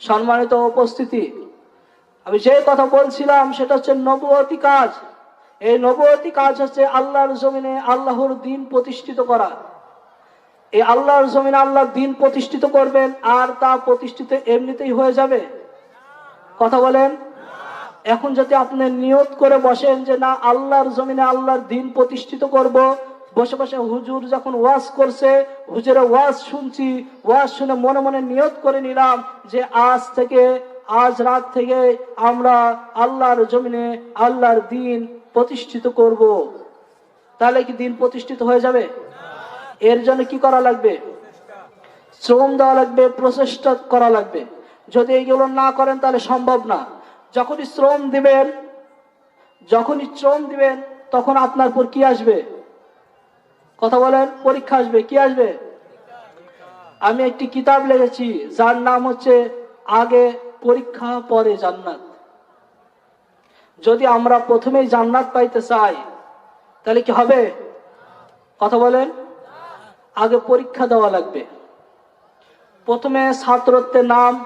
সম্মানিত উপস্থিতি। আমি যে কথা বলছিলাম, সেটা হচ্ছে নবুয়তি কাজ। এই নবুয়তি কাজ হচ্ছে আল্লাহর জমিনে আল্লাহর দিন প্রতিষ্ঠিত করা। এই আল্লাহর জমিনে আল্লাহর দিন প্রতিষ্ঠিত করবেন, আর তা প্রতিষ্ঠিত এমনিতেই হয়ে যাবে। কথা বলেন? এখন যদি আপনি নিয়ত করে বসেন যে না, আল্লাহর জমিনে আল্লাহর দিন প্রতিষ্ঠিত করব বসে বসে হুজুর যখন ওয়াজ করছে, হুজুরের ওয়াজ শুনছি, ওয়াজ শুনে মনে মনে নিয়ত করে নিলাম যে আজ থেকে, আজ রাত থেকে আমরা আল্লাহর জমিনে আল্লাহর দিন প্রতিষ্ঠিত করব। তাহলে কি দিন প্রতিষ্ঠিত হয়ে যাবে? এর জন্য কি করা লাগবে? শ্রম দেওয়া লাগবে, প্রচেষ্টা করা লাগবে। যদি এইগুলো না করেন তাহলে সম্ভব না। যখনই শ্রম দিবেন, যখনই শ্রম দিবেন, তখন আপনার পর কি আসবে? কথা বলেন, পরীক্ষা আসবে, কি আসবে? আমি একটি কিতাব লিখেছি, যার নাম হচ্ছে আগে পরীক্ষা, পরে জান্নাত। যদি আমরা প্রথমেই জান্নাত পাইতে চাই, তাহলে কি হবে? কথা বলেন, আগে পরীক্ষা দেওয়া লাগবে। প্রথমে ছাত্রত্বের নাম,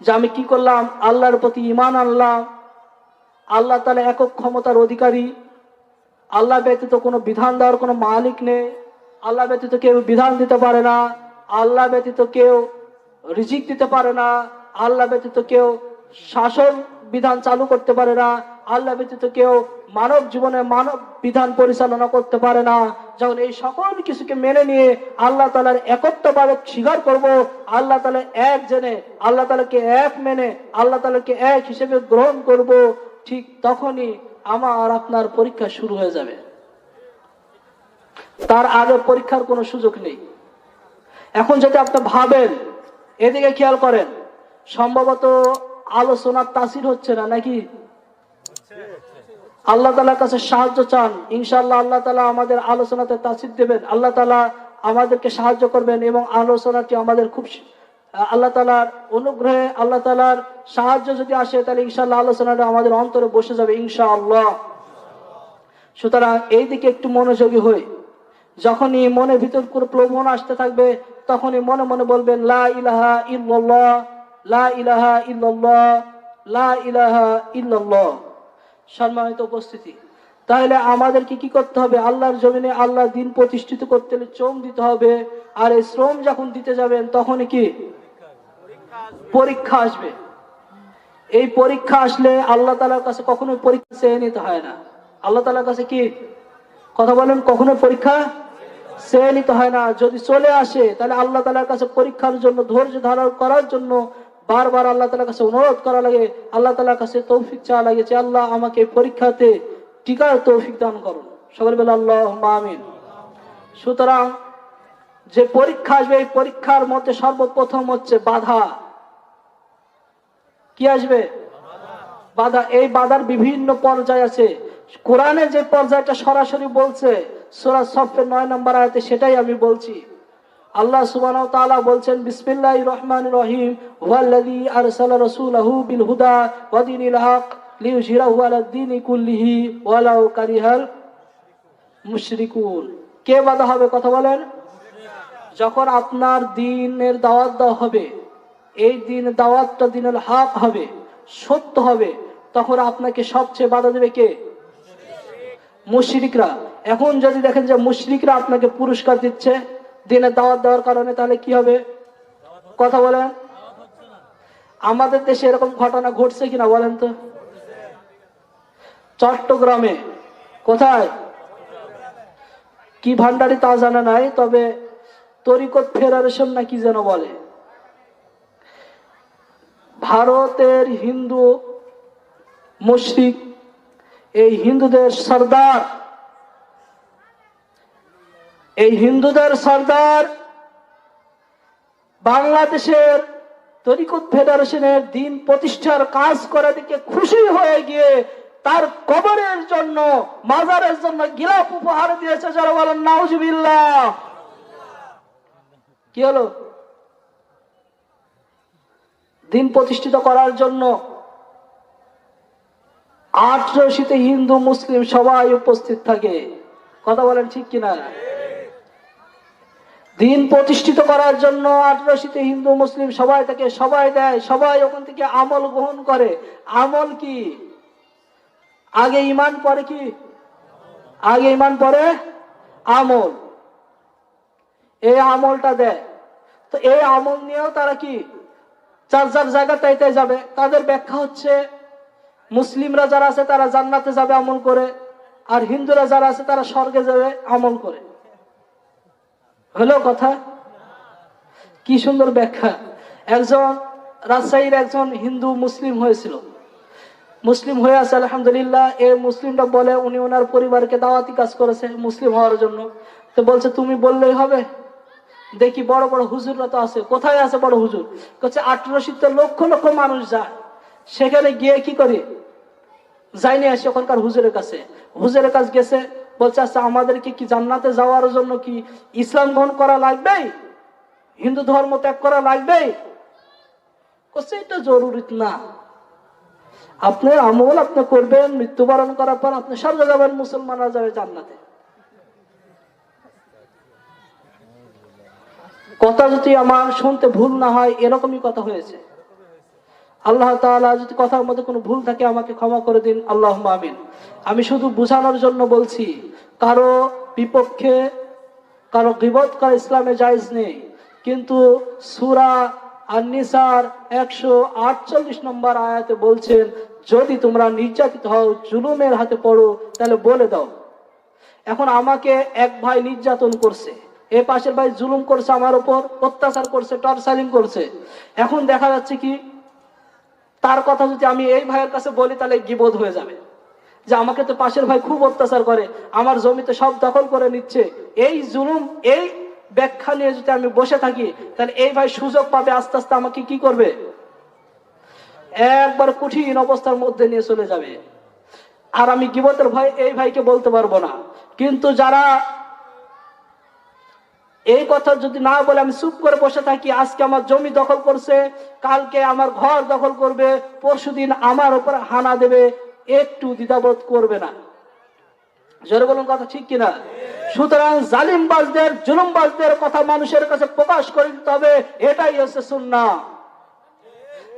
যে আমি কি করলাম? আল্লাহর প্রতি ইমান আনলাম। আল্লাহ তালা একক ক্ষমতার অধিকারী। আল্লাহ ব্যতীত কোনো বিধান দেওয়ার কোনো মালিক নেই। আল্লাহ ব্যতীত কেউ বিধান দিতে পারে না। আল্লাহ ব্যতীত কেউ রিজিক দিতে পারে না। আল্লাহ ব্যতীত কেউ শাসন বিধান চালু করতে পারে না। আল্লাহ ব্যতীত কেউ মানব জীবনে মানব বিধান পরিচালনা করতে পারে না। যখন এই সকল কিছুকে মেনে নিয়ে আল্লাহ তালার একত্বভাবে স্বীকার করব, আল্লাহ তালা এক জেনে, আল্লাহ তালাকে এক মেনে, আল্লাহ তালাকে এক হিসেবে গ্রহণ করব, ঠিক তখনই আমার আপনার পরীক্ষা শুরু হয়ে যাবে। তার আগে পরীক্ষার কোনো সুযোগ নেই। এখন যদি আপনি ভাবেন, এদিকে খেয়াল করেন, সম্ভবত আলোচনার তাসির হচ্ছে না, নাকি? আল্লাহ তালার কাছে সাহায্য চান। ইনশাল্লাহ আল্লাহ তালা আমাদের আলোচনাতে তাসির দেবেন। আল্লাহ তালা আমাদেরকে সাহায্য করবেন এবং আলোচনাটি আমাদের খুব আল্লাহ তালার অনুগ্রহে, আল্লাহ তালার সাহায্য যদি আসে, তাহলে ইনশাল্লাহ আলোচনাটা আমাদের অন্তরে বসে যাবে, ইনশাআল্লাহ। সুতরাং এই দিকে একটু মনোযোগী হই। যখনই মনের ভিতর কোনো প্রলোভন আসতে থাকবে, তখনই মনে মনে বলবেন, লা ইলাহা ইল্লাল্লাহ, লা ইলাহা ইল্লাল্লাহ, লা ইলাহা ইল্লাল্লাহ। সম্মানিত উপস্থিতি, তাহলে আমাদেরকে কি করতে হবে? আল্লাহর জমিনে আল্লাহ দিন প্রতিষ্ঠিত করতে হলে শ্রম দিতে হবে। আর এই শ্রম যখন দিতে যাবেন, তখনই কি? পরীক্ষা আসবে। এই পরীক্ষা আসলে আল্লাহ তালার কাছে কখনোই পরীক্ষা চেয়ে নিতে হয় না। আল্লাহ তালার কাছে কি কথা বলেন কখনো পরীক্ষা চেয়ে নিতে হয় না। যদি চলে আসে, তাহলে আল্লাহ তালার কাছে পরীক্ষার জন্য, ধৈর্য ধারণ করার জন্য বারবার আল্লাহ তালার কাছে অনুরোধ করা লাগে। আল্লাহ তালার কাছে তৌফিক চাওয়া লাগে যে, আল্লাহ আমাকে পরীক্ষাতে টিকার তৌফিক দান করুন। সকল বেলা আল্লাহ আমিন। সুতরাং যে পরীক্ষা আসবে, এই পরীক্ষার মধ্যে সর্বপ্রথম হচ্ছে বাধা। কি আসবে? বাধা। এই বাধার বিভিন্ন পর্যায় আছে। কোরআনে যে পর্যায়টা সরাসরি বলছে, সুরা সফের নয় নম্বর আয়াতে সেটাই আমি বলছি। আল্লাহ সুবহানাহু ওয়া তাআলা বলছেন, বিসমিল্লাহির রহমানির রহিম। হুয়াল্লাযী আরসালা রাসূলাহু বিল হুদা ওয়া দীনিল হক লিইয়ুযহিরাহু আলাদ দীনি কুল্লিহি ওয়ালাউ কারিহাল মুশরিকুন। কে বাধা হবে, কথা বলেন? যখন আপনার দিনের দাওয়াত দেওয়া হবে এই দিন দাওয়াতটা দিনের হক হবে, সত্য হবে। তখন আপনাকে সবচেয়ে বাধা দেবে কে? মুশরিকরা। এখন যদি দেখেন যে মুশরিকরা আপনাকে পুরস্কার দিচ্ছে, দিনে দাওয়াত দেওয়ার কারণে তাহলে কি হবে? কথা বলেন। আমাদের দেশে এরকম ঘটনা ঘটছে কিনা বলেন তো? চট্টগ্রামে। কোথায়? কি ভান্ডারি তা জানা নাই, তবে তরিকত ফেডারেশন না কি যেন বলে। ভারতের হিন্দু মুশরিক, এই হিন্দুদের সর্দার, এই হিন্দুদের সর্দার বাংলাদেশের তরিকত ফেডারেশনের দিন প্রতিষ্ঠার কাজ করার দিকে খুশি হয়ে গিয়ে তার কবরের জন্য, মাজারের জন্য গিলাপ উপহার দিয়েছে যারা বলেন, নাউজুবিল্লাহ। কি হলো? দিন প্রতিষ্ঠিত করার জন্য আটরশিতে হিন্দু, মুসলিম সবাই উপস্থিত থাকে। কথা বলেন ঠিক কিনা? দিন প্রতিষ্ঠিত করার জন্য আটরশিতে হিন্দু, মুসলিম সবাই থেকে সবাই দেয়, সবাই ওখান থেকে আমল গ্রহণ করে। আমল কি? আগে ইমান পরে কি? আগে ইমান পরে আমল। এই আমলটা দেয়। তো এই আমল নিয়েও তারা কি? যার যার জায়গা তাই তাই যাবে। তাদের ব্যাখ্যা হচ্ছে, মুসলিমরা যারা আছে তারা জান্নাতে যাবে আমল করে, আর হিন্দুরা যারা আছে তারা স্বর্গে যাবে আমল করে। হলো কথা? কি সুন্দর ব্যাখ্যা। একজন রাজশাহীর একজন হিন্দু মুসলিম হয়েছিল। মুসলিম হয়ে আছে, আলহামদুলিল্লাহ। এ মুসলিমটা বলে, উনি ওনার পরিবারকে দাওয়াতি কাজ করেছে মুসলিম হওয়ার জন্য। তো বলছে, তুমি বললেই হবে? দেখি বড় বড় হুজুররা তো আছে। কোথায় আছে বড় হুজুর? বলছে আঠারোশিতে লক্ষ লক্ষ মানুষ যায়। সেখানে গিয়ে কি করি? যাইনি আসে ওখানকার হুজুরের কাছে। হুজুরের কাছে গেছে, বলছে আচ্ছা আমাদেরকে কি জান্নাতে যাওয়ার জন্য কি ইসলাম গ্রহণ করা লাগবে? হিন্দু ধর্ম ত্যাগ করা লাগবে? বলছে এটা জরুরি না। আপনি আমল আপনি করবেন, মৃত্যুবরণ করার পর আপনি সব যাবেন মুসলমানরা যাবে জান্নাতে। কথা যদি আমার শুনতে ভুল না হয়, এরকমই কথা হয়েছে। আল্লাহ তাআলা যদি কথার মধ্যে কোনো ভুল থাকে, আমাকে ক্ষমা করে দিন। আল্লাহ আমিন। আমি শুধু বোঝানোর জন্য বলছি, কারও বিপক্ষে, কারও গিবত করা ইসলামে জায়েজ নেই। কিন্তু সুরা আনিসার একশো আটচল্লিশ নম্বর আয়াতে বলছেন, যদি তোমরা নির্যাতিত হও, জুলুমের হাতে পড়ো, তাহলে বলে দাও। এখন আমাকে এক ভাই নির্যাতন করছে। এ পাশের ভাই জুলুম করছে আমার উপর, অত্যাচার করছে টর্চারিং করছে। এখন দেখা যাচ্ছে কি, তার কথা যদি আমি এই ভাইয়ের কাছে বলি, তাহলে গিবোধ হয়ে যাবে। যে আমাকে তো পাশের ভাই খুব অত্যাচার করে, আমার জমিতে সব দখল করে নিচ্ছে। এই জুলুম, এই ব্যাখ্যা নিয়ে যদি আমি বসে থাকি, তাহলে এই ভাই সুযোগ পাবে, আস্তে আস্তে আমাকে কি করবে? একবার কঠিন অবস্থার মধ্যে নিয়ে চলে যাবে। আর আমি গিবতের ভাই এই ভাইকে বলতে পারব না। কিন্তু যারা এই কথা যদি না বলে আমি চুপ করে বসে থাকি, আজকে আমার জমি দখল করছে, কালকে আমার ঘর দখল করবে, পরশুদিন আমার উপর হানা দেবে, একটু দ্বিধাবোধ করবে না। জোরে বলুন কথা ঠিক কিনা? সুতরাং জালিমবাজদের, জুলুমবাজদের কথা মানুষের কাছে প্রকাশ করে দিতে হবে, এটাই হচ্ছে সুন্না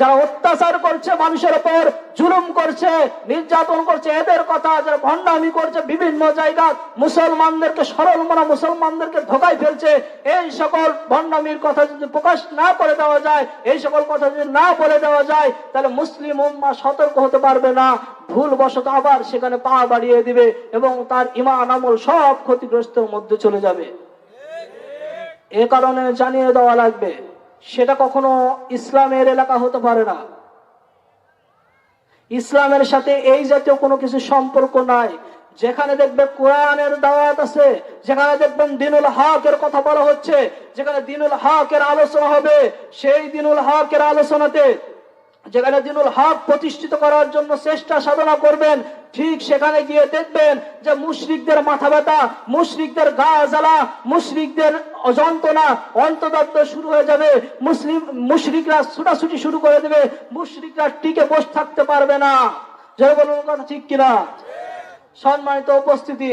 যারা অত্যাচার করছে মানুষের উপর, জুলুম করছে, নির্যাতন করছে, এদের কথা যারা ভণ্ডামি করছে বিভিন্ন জায়গা, মুসলমানদেরকে সরল মনা মুসলমানদেরকে ধোকায় ফেলছে, এই সকল ভণ্ডামির কথা যদি প্রকাশ না করে দেওয়া যায়, এই সকল কথা যদি না বলে দেওয়া যায়, তাহলে মুসলিম উম্মা সতর্ক হতে পারবে না। ভুল বশত আবার সেখানে পা বাড়িয়ে দিবে এবং তার ইমান আমল সব ক্ষতিগ্রস্তের মধ্যে চলে যাবে। এ কারণে জানিয়ে দেওয়া লাগবে সেটা কখনো ইসলামের এলাকা হতে পারে না। ইসলামের সাথে এই জাতীয় কোনো কিছু সম্পর্ক নাই। যেখানে দেখবে কোরআনের দাওয়াত আছে, যেখানে দেখবেন দিনুল হকের কথা বলা হচ্ছে, যেখানে দিনুল হকের আলোচনা হবে, সেই দিনুল হকের আলোচনাতে যেখানে দিনুল হক প্রতিষ্ঠিত করার জন্য চেষ্টা সাধনা করবেন, ঠিক সেখানে গিয়ে দেখবেন যে মুশরিকদের মাথা ব্যথা, মুশরিকদের গা জ্বালা, মুশরিকদের যন্ত্রণা অন্তদত্ত শুরু হয়ে যাবে। মুসলিম, মুশরিকরা ছুটাছুটি শুরু করে দেবে। মুশরিকরা টিকে বসে থাকতে পারবে না। কথা ঠিক কিনা? সম্মানিত উপস্থিতি।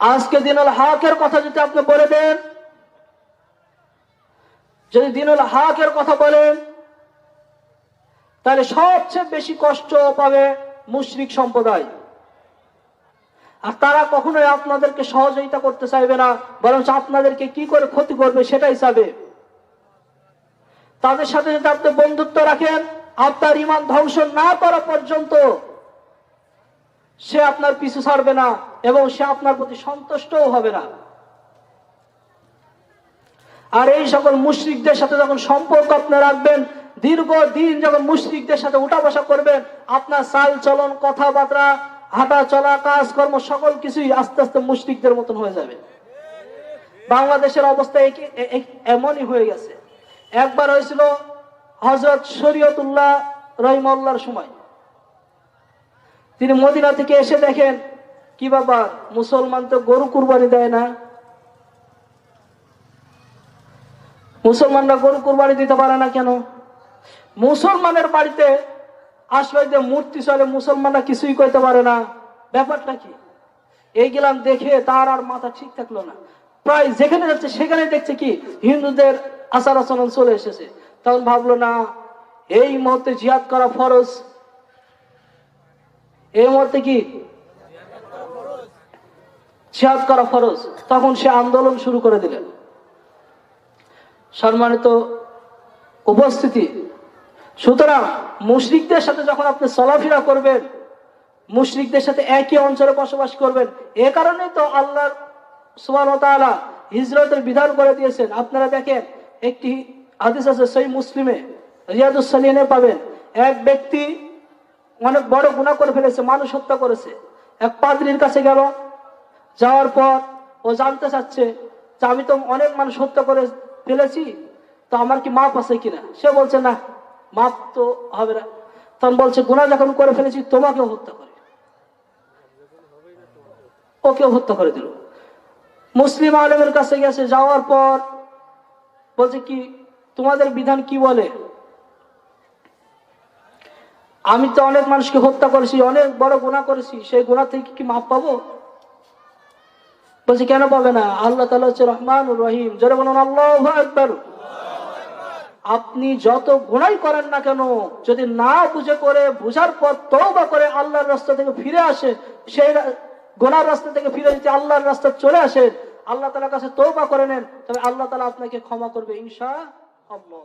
আজকে দিনুল হকের কথা যদি আপনি বলে দেন যদি দিনুল হকের কথা বলেন, তাহলে সবচেয়ে বেশি কষ্ট পাবে মুশরিক সম্প্রদায়। আর তারা কখনোই আপনাদেরকে সহযোগিতা করতে চাইবে না বরং আপনাদেরকে কি করে ক্ষতি করবে সেটাই চাবে তাদের সাথে যদি আপনি বন্ধুত্ব রাখেন, আপনার ইমান ধ্বংস না করা পর্যন্ত সে আপনার পিছু ছাড়বে না এবং সে আপনার প্রতি সন্তুষ্টও হবে না। আর এই সকল মুশরিকদের সাথে যখন সম্পর্ক আপনি রাখবেন দীর্ঘ দিন যখন মুশরিকদের সাথে উঠা বসা করবেন, আপনার চাল চলন, কথাবার্তা, হাঁটা চলা, কাজকর্ম, সকল কিছুই আস্তে আস্তে মুশরিকদের মতন হয়ে যাবে। বাংলাদেশের অবস্থা এমনই হয়ে গেছে। একবার হয়েছিল হজরত শরীয়তুল্লাহ রহিমল্লার সময়। তিনি মদিনা থেকে এসে দেখেন, কি বাবা মুসলমান তো গরু কুরবানি দেয় না। মুসলমানরা গরু কুরবানি দিতে পারে না কেন? মুসলমানের বাড়িতে আসলে যে মূর্তি চলে মুসলমানরা কিছুই করতে পারে না। ব্যাপারটা কি? এই গেলাম দেখে তার আর মাথা ঠিক থাকল না। প্রায় যেখানে যাচ্ছে সেখানে দেখছে কি হিন্দুদের আচার আচরণ চলে এসেছে। তখন ভাবলো, না, এই মুহূর্তে জিহাদ করা ফরজ। এই মুহূর্তে কি জিহাদ করা ফরজ? তখন সে আন্দোলন শুরু করে দিলেন। সম্মানিত উপস্থিতি। সুতরাং মুশরিকদের সাথে যখন আপনি চলাফেরা করবেন, মুশরিকদের সাথে একই অঞ্চলে বসবাস করবেন, এ কারণে তো আল্লাহর সুবাহতালা হিজরতের বিধান করে দিয়েছেন। আপনারা দেখেন, একটি হাদিস আছে সেই মুসলিমে, রিয়াদুস সালিনে পাবেন। এক ব্যক্তি অনেক বড় গুণা করে ফেলেছে, মানুষ হত্যা করেছে। এক পাদ্রির কাছে গেল, যাওয়ার পর ও জানতে চাচ্ছে যে আমি তো অনেক মানুষ হত্যা করে ফেলেছি তো আমার কি মাপ আছে কিনা? সে বলছে, না, মাপ তো হবে না। তখন বলছে গুণা যখন করে ফেলেছি, তোমাকেও হত্যা করে। ওকেও হত্যা করে দিল। মুসলিম আলমের কাছে গেছে, যাওয়ার পর বলছে কি, তোমাদের বিধান কি বলে? আমি তো অনেক মানুষকে হত্যা করেছি, অনেক বড় গুণা করেছি, সেই গুণা থেকে কি মাপ পাবো? বলছে, কেন পাবে না? আল্লাহ হচ্ছে রহমান রহিম। জোরে বলুন, আল্লাহ একবার আপনি যত গুণাই করেন না কেন, যদি না বুঝে করে, বুঝার পর তওবা করে আল্লাহর রাস্তা থেকে ফিরে আসে, সেই গুনার রাস্তা থেকে ফিরে যদি আল্লাহর রাস্তা চলে আসেন আল্লাহ তালার কাছে তওবা করে নেন তবে আল্লাহ তালা আপনাকে ক্ষমা করবে ইনশা আল্লাহ